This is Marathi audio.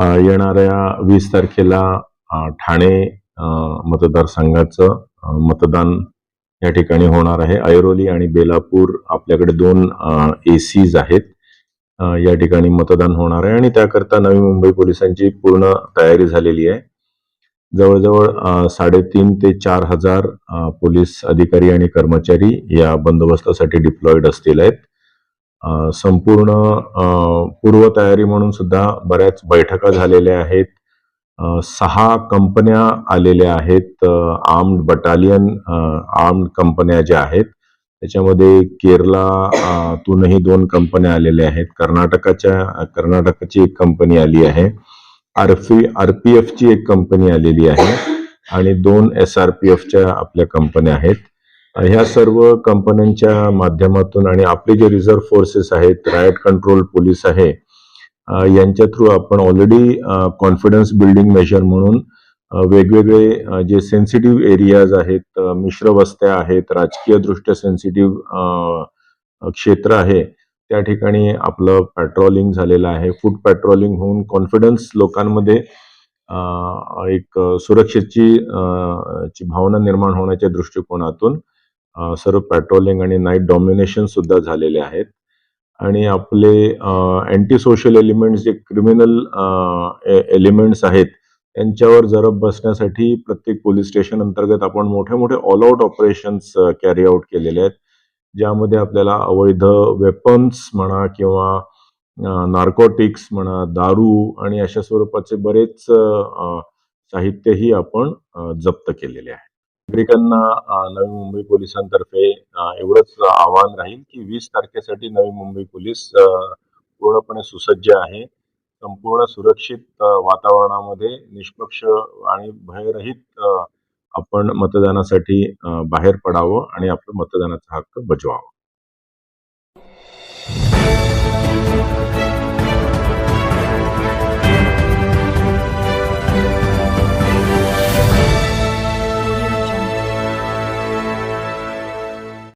येणाऱ्या वीस तारखेला ठाणे मतदारसंघाचं मतदान या ठिकाणी होणार आहे. ऐरोली आणि बेलापूर आपल्याकडे दोन ए सीज आहेत. या ठिकाणी मतदान होणार आहे आणि त्याकरता नवी मुंबई पोलिसांची पूर्ण तयारी झालेली आहे. जवळजवळ साडेतीन ते चार हजार पोलीस अधिकारी आणि कर्मचारी या बंदोबस्तासाठी डिप्लॉईड असतील आहेत. संपूर्ण पूर्वतयारी म्हणून सुद्धा बऱ्याच बैठका झालेल्या आहेत. सहा कंपन्या आलेल्या आहेत. आर्म्ड बटालियन आर्म्ड कंपन्या ज्या आहेत त्याच्यामध्ये केरला तूनही दोन कंपन्या आलेल्या आहेत. कर्नाटकाच्या कर्नाटकाची एक कंपनी आली आहे. आरपी एफची एक कंपनी आलेली आहे. आणि दोन एस आर पी एफच्या आपल्या कंपन्या आहेत. ह्या सर्व कंपन्यांच्या माध्यमातून आणि आपले जे रिझर्व्ह फोर्सेस आहेत रायट कंट्रोल पोलीस आहे यांच्या थ्रू आपण ऑलरेडी कॉन्फिडन्स बिल्डिंग मेजर म्हणून वेगवेगळे जे सेन्सिटिव्ह एरियाज आहेत मिश्र वस्त्या आहेत राजकीय दृष्ट्या सेन्सिटिव्ह क्षेत्र आहे त्या ठिकाणी आपलं पॅट्रोलिंग झालेलं आहे. फूड पॅट्रोलिंग होऊन कॉन्फिडन्स लोकांमध्ये एक सुरक्षेची ची भावना निर्माण होण्याच्या दृष्टिकोनातून सर्व पॅट्रोलिंग आणि नाईट डॉमिनेशन सुद्धा झालेले आहेत. आणि आपले अँटी सोशल एलिमेंट्स जे क्रिमिनल एलिमेंट्स आहेत त्यांच्यावर जरब बसण्यासाठी प्रत्येक पोलीस स्टेशन अंतर्गत आपण मोठे मोठे all out operations carry out केलेले आहेत. ज्यामध्ये आपल्याला अवैध वेपन्स म्हणा किंवा नार्कोटिक्स म्हणा दारू आणि अशा स्वरूपाचे बरेच साहित्यही आपण जप्त केलेले आहे नागरिकांना नवी मुंबई पोलिसांतर्फे एवढंच आव्हान राहील की वीस तारखेसाठी नवी मुंबई पोलीस पूर्णपणे सुसज्ज आहे. संपूर्ण सुरक्षित वातावरणामध्ये निष्पक्ष आणि भयरहित आपण मतदानासाठी बाहेर पडावं आणि आपलं मतदानाचा हक्क बजवावा.